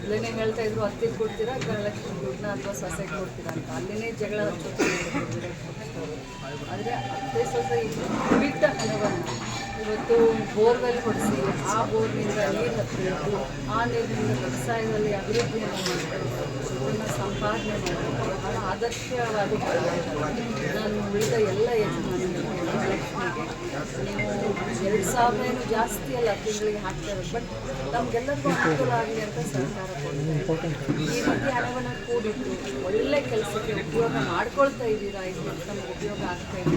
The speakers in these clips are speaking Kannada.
ಬಗ್ಗೆ ಹೇಳ್ತಾ ಇದ್ರು ಹತ್ತಿ ಕೊಡ್ತೀರಾ ಗೃಹಲಕ್ಷ್ಮಿ ದುಡ್ಡನ್ನ ಅಥವಾ ಸೊಸೆ ಕೊಡ್ತೀರಾ ಅಂತ. ಅಲ್ಲಿನೇ ಜಗಳ ಆದರೆ ಅತ್ತೆ ಸೊಸೆ ಬಿಟ್ಟ ಹಣವನ್ನು ಇವತ್ತು ಬೋರ್ವೆಲ್ ಹೊಡಿಸಿ ಆ ಬೋರ್ನಿಂದ ನೀರು ಹತ್ತಿರಬೇಕು ಆ ನೀರಿನಿಂದ ವ್ಯವಸಾಯದಲ್ಲಿ ಅಭಿವೃದ್ಧಿಯನ್ನು ಮಾಡಬೇಕು ಅದನ್ನು ಸಂಪಾದನೆ ಮಾಡಬೇಕು. ಬಹಳ ನಾನು ಉಳಿದ ಎಲ್ಲ ಯಜಮಾನಿಗಳಿಗೆ ಎರಡು ಸಾವಿರ ಜಾಸ್ತಿ ಅಲ್ಲ ತಿಂಗಳಿಗೆ ಹಾಕ್ತಾ ಇರೋದು ಬಟ್ ನಮಗೆಲ್ಲರಿಗೂ ಅನುಕೂಲ ಆಗಲಿ ಅಂತ ಸರ್ಕಾರ ಈ ರೀತಿ ಹಣವನ್ನು ಕೂಡಿಟ್ಟು ಒಳ್ಳೆ ಕೆಲಸಕ್ಕೆ ಉಪಯೋಗ ಮಾಡ್ಕೊಳ್ತಾ ಇದ್ದೀರಾ? ಇದು ನಮ್ಗೆ ಉಪಯೋಗ ಆಗ್ತಾ ಇದೆ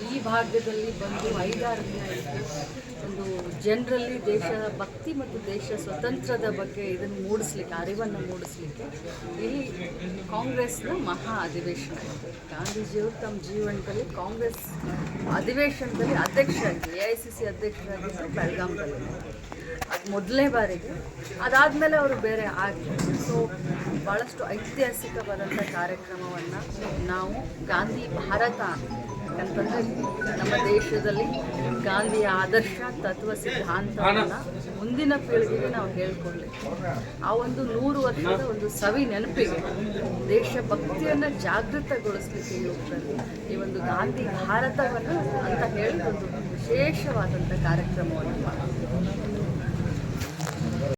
ಈ ಭಾಗದಲ್ಲಿ ಬಂದು ಐದಾರು ದಿನ ಒಂದು ಜನರಲ್ಲಿ ದೇಶ ಭಕ್ತಿ ಮತ್ತು ದೇಶ ಸ್ವತಂತ್ರದ ಬಗ್ಗೆ ಇದನ್ನು ಮೂಡಿಸ್ಲಿಕ್ಕೆ, ಅರಿವನ್ನು ಮೂಡಿಸ್ಲಿಕ್ಕೆ ಇಲ್ಲಿ ಕಾಂಗ್ರೆಸ್ನ ಮಹಾ ಅಧಿವೇಶನ. ಗಾಂಧೀಜಿಯವರು ತಮ್ಮ ಜೀವನದಲ್ಲಿ ಕಾಂಗ್ರೆಸ್ ಅಧಿವೇಶನದಲ್ಲಿ ಅಧ್ಯಕ್ಷರಾಗಿ ಎ ಐ ಸಿ ಸಿ ಅಧ್ಯಕ್ಷರಾಗಿದ್ದು ಬೆಳಗಾಂದಲ್ಲಿ ಅದು ಮೊದಲನೇ ಬಾರಿಗೆ. ಅದಾದಮೇಲೆ ಅವರು ಬೇರೆ ಆಗಿ ಸೊ ಭಾಳಷ್ಟು ಐತಿಹಾಸಿಕವಾದಂಥ ಕಾರ್ಯಕ್ರಮವನ್ನು ನಾವು ಗಾಂಧಿ ಭಾರತ ಯಾಕಂತಂದರೆ ನಮ್ಮ ದೇಶದಲ್ಲಿ ಗಾಂಧಿಯ ಆದರ್ಶ ತತ್ವ ಸಿದ್ಧಾಂತವನ್ನು ಮುಂದಿನ ಪೀಳಿಗೆಗೆ ನಾವು ಹೇಳ್ಕೊಡ್ಲಿಕ್ಕೆ ಆ ಒಂದು ನೂರು ವರ್ಷದ ಒಂದು ಸವಿ ನೆನಪಿಗೆ ದೇಶಭಕ್ತಿಯನ್ನು ಜಾಗೃತಗೊಳಿಸ್ಲಿಕ್ಕೆ ಹೋಗ್ತಾರೆ ಈ ಒಂದು ಗಾಂಧಿ ಭಾರತವನ್ನು ಅಂತ ಹೇಳಿ ಒಂದು ವಿಶೇಷವಾದಂಥ ಕಾರ್ಯಕ್ರಮವನ್ನು ಮಾಡ್ತೀವಿ.